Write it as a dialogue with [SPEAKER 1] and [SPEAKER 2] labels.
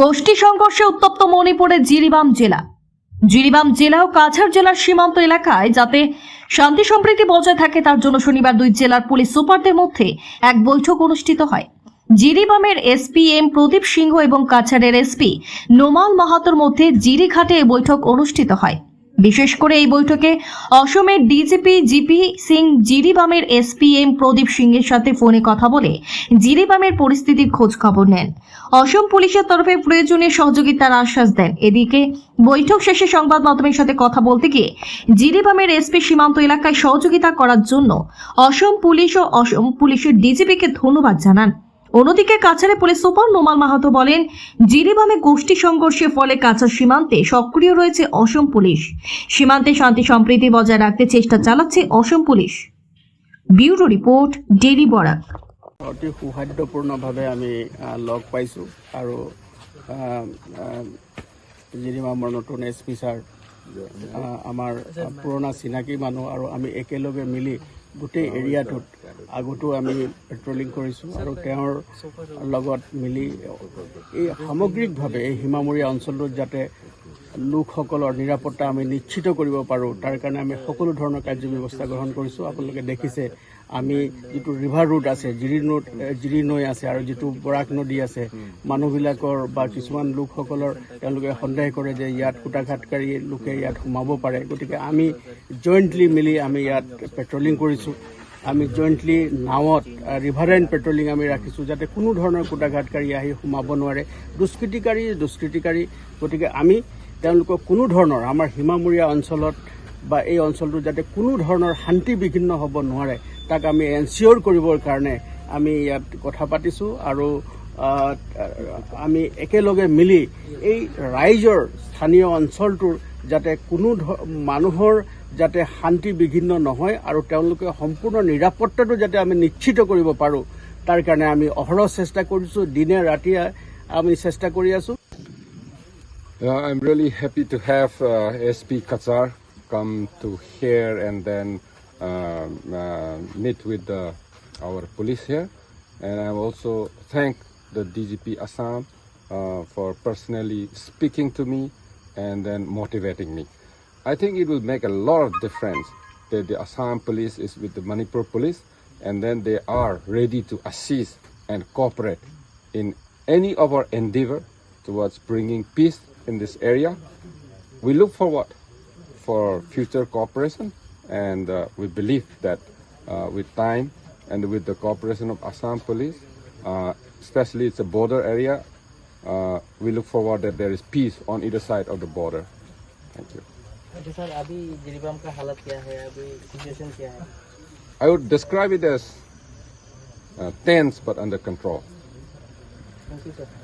[SPEAKER 1] গোষ্ঠী সংঘর্ষে উত্তপ্ত মণিপুরের জিরিবাম জেলা। জিরিবাম জেলা ও কাছাড় জেলার সীমান্ত এলাকায় যাতে শান্তি সম্প্রীতি বজায় থাকে, তার জন্য শনিবার দুই জেলার পুলিশ সুপারদের মধ্যে এক বৈঠক অনুষ্ঠিত হয়। জিরিবামের এসপি এম প্রদীপ সিংহ এবং কাছাড়ের এসপি নোমাল মাহাতোর মধ্যে জিরিঘাটে এই বৈঠক অনুষ্ঠিত হয়। বিশেষ করে এই বৈঠকে অসমের ডিজিপি জিপি সিং জিরিবামের এসপি এম প্রদীপ সিংয়ের সাথে ফোনে কথা বলে জিরিবামের পরিস্থিতির খোঁজ খবর নেন। অসম পুলিশের তরফে প্রয়োজনীয় সহযোগিতার আশ্বাস দেন। এদিকে বৈঠক শেষে সংবাদ মাধ্যমের সাথে কথা বলতে গিয়ে জিরিবামের এসপি সীমান্ত এলাকায় সহযোগিতা করার জন্য অসম পুলিশ ও অসম পুলিশের ডিজিপিকে ধন্যবাদ জানান। অন্যদিকে কাছাড়ে পুলিশ সুপার নোমাল মাহাতো বলেন জিরিবামে গোষ্ঠী সংঘর্ষের ফলে কাছাড় সীমান্তে সক্রিয় রয়েছে অসম পুলিশ। সীমান্তে শান্তি সম্প্রীতি বজায় রাখতে চেষ্টা চালাচ্ছে Assam police. Bureau report daily Barak.
[SPEAKER 2] অতি সৌহাৰ্দ্যপূৰ্ণভাৱে আমি লগ পাইছোঁ আৰু আহ, জিৰিমামৰ নতুন এছ পি ছাৰ আমাৰ পুৰণা চিনাকি মানুহ আৰু আমি একেলগে মিলি গোটেই এৰিয়াটোত আগতো আমি পেট্ৰলিং কৰিছোঁ আৰু তেওঁৰ লগত মিলি এই সামগ্ৰিকভাৱে এই সীমামূৰীয়া অঞ্চলটোত যাতে লোকসকলৰ নিৰাপত্তা আমি নিশ্চিত কৰিব পাৰোঁ। তাৰ কাৰণে আমি সকলো ধৰণৰ কাৰ্য ব্যৱস্থা গ্ৰহণ কৰিছোঁ। আপোনালোকে দেখিছে, আমি যিটো ৰিভাৰ ৰুট আছে, জিৰি নৈ জিৰি নৈ আছে আৰু যিটো বৰাক নদী আছে, মানুহবিলাকৰ বা কিছুমান লোকসকলৰ তেওঁলোকে সন্দেহ কৰে যে ইয়াত কুটাঘাতকাৰী লোকে ইয়াত সোমাব পাৰে। গতিকে আমি জইণ্টলি মিলি আমি ইয়াত পেট্ৰলিং কৰিছোঁ। আমি জইণ্টলি নাৱত ৰিভাৰেণ্ট পেট্ৰলিং আমি ৰাখিছোঁ যাতে কোনো ধৰণৰ কুটাঘাতকাৰী আহি সোমাব নোৱাৰে। দুষ্কৃতিকাৰী দুষ্কৃতিকাৰী। গতিকে আমি তেওঁলোকক কোনো ধৰণৰ আমাৰ সীমামূৰীয়া অঞ্চলত বা এই অঞ্চলটোত যাতে কোনো ধৰণৰ শান্তি বিঘিন্ন হ'ব নোৱাৰে, তাক আমি এনচিয়'ৰ কৰিবৰ কাৰণে আমি ইয়াত কথা পাতিছোঁ আৰু আমি একেলগে মিলি এই ৰাইজৰ স্থানীয় অঞ্চলটোৰ যাতে কোনো মানুহৰ যাতে শান্তি বিঘিন্ন নহয় আৰু তেওঁলোকে সম্পূৰ্ণ নিৰাপত্তাটো যাতে আমি নিশ্চিত কৰিব পাৰোঁ, তাৰ কাৰণে আমি অহৰহ চেষ্টা কৰিছোঁ, দিনে ৰাতিয়ে আমি চেষ্টা কৰি আছোঁ।
[SPEAKER 3] Uh, I'm really happy to have uh, SP Qatar come to here and then um, uh, meet with the, our police here. And I also thank the DGP Assam uh, for personally speaking to me and then motivating me. I think it will make a lot of difference that the Assam police is with the Manipur police and then they are ready to assist and cooperate in any of our endeavor towards bringing peace in this area. We look forward for future cooperation and uh, we believe that uh, with time and with the cooperation of Assam police, uh, especially it's a border area, uh, we look forward that there is peace on either side of the border. Thank you.
[SPEAKER 4] अच्छा sir अभी जिरीबाम का हालत क्या है अभी situation क्या है
[SPEAKER 3] I would describe it as uh, tense but under control.
[SPEAKER 4] Thank you sir